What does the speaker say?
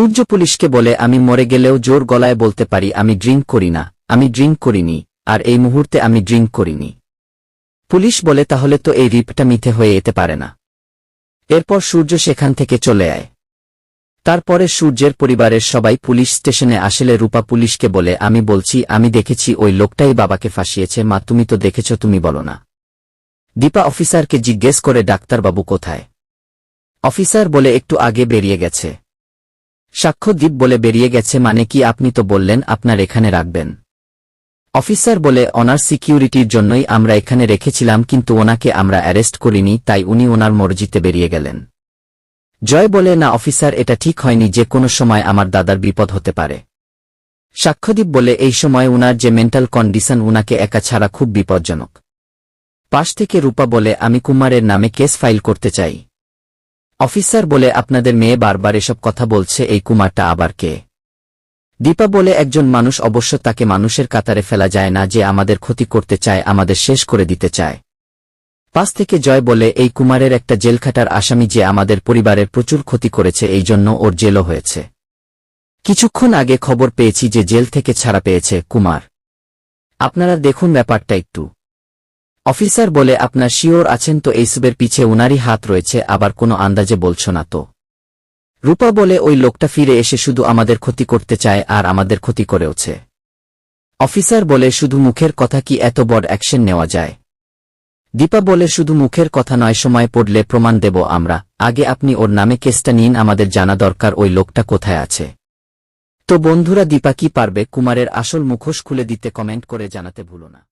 সূর্য পুলিশকে বলে, আমি মরে গেলেও জোর গলায় বলতে পারি, আমি ড্রিঙ্ক করি না, আমি ড্রিঙ্ক করিনি, আর এই মুহূর্তে আমি ড্রিঙ্ক করিনি। পুলিশ বলে, তাহলে তো এই রিপটা মিথ্যে হয়ে যেতে পারে না। এরপর সূর্য সেখান থেকে চলে আয়। তারপরে সূর্যের পরিবারের সবাই পুলিশ স্টেশনে আসলে রূপা পুলিশকে বলে, আমি বলছি, আমি দেখেছি ওই লোকটাই বাবাকে ফাঁসিয়েছে, মা, তুমি তো দেখেছ, তুমি বলো না। দীপা অফিসারকে জিজ্ঞেস করে, ডাক্তারবাবু কোথায়? অফিসার বলে, একটু আগে বেরিয়ে গেছে। সাক্ষ্যদ্বীপ বলে বেরিয়ে গেছে মানে কি আপনি তো বললেন আপনার এখানে রাখবেন। অফিসার বলে অনার সিকিউরিটির জন্যই আমরা এখানে রেখেছিলাম কিন্তু ওনাকে আমরা অ্যারেস্ট করিনি, তাই উনি ওনার মর্জিতে বেরিয়ে গেলেন। জয় বলে, না অফিসার, এটা ঠিক হয়নি, যে কোনো সময় আমার দাদার বিপদ হতে পারে। সাক্ষ্যদীপ বলে, এই সময় উনার যে মেন্টাল কন্ডিশন উনাকে একা ছাড়া খুব বিপজ্জনক। পাশ থেকে রূপা বলে, আমি কুমারের নামে কেস ফাইল করতে চাই। অফিসার বলে আপনাদের মেয়ে বারবার এসব কথা বলছে, এই কুমারটা আবার কে? দীপা বলে, একজন মানুষ অবশ্য তাকে মানুষের কাতারে ফেলা যায় না, যে আমাদের ক্ষতি করতে চায়, আমাদের শেষ করে দিতে চায়। পাশ থেকে জয় বলে, এই কুমারের একটা জেলখাটার আসামি যে আমাদের পরিবারের প্রচুর ক্ষতি করেছে, এই জন্য ওর জেলও হয়েছে। কিছুক্ষণ আগে খবর পেয়েছি যে জেল থেকে ছাড়া পেয়েছে কুমার। আপনারা দেখুন ব্যাপারটা একটু। অফিসার বলে, আপনার শিওর আছেন তো, এইসবের পিছে উনারই হাত রয়েছে, আবার কোনো আন্দাজে বলছ না তো। রূপা বলে, ওই লোকটা ফিরে এসে শুধু আমাদের ক্ষতি করতে চায়, আর আমাদের ক্ষতি করেওছে। অফিসার বলে, শুধু মুখের কথা কি এত বড় অ্যাকশন নেওয়া যায়? দীপা বলে, শুধু মুখের কথা নয়, সময় পড়লে প্রমাণ দেব আমরা। আগে আপনি ওর নামে কেসটা নিন, আমাদের জানা দরকার ওই লোকটা কোথায় আছে। তো বন্ধুরা, দীপা কি পারবে? কুমারের আসল মুখোশ খুলে দিতে কমেন্ট করে জানাতে ভুলো না।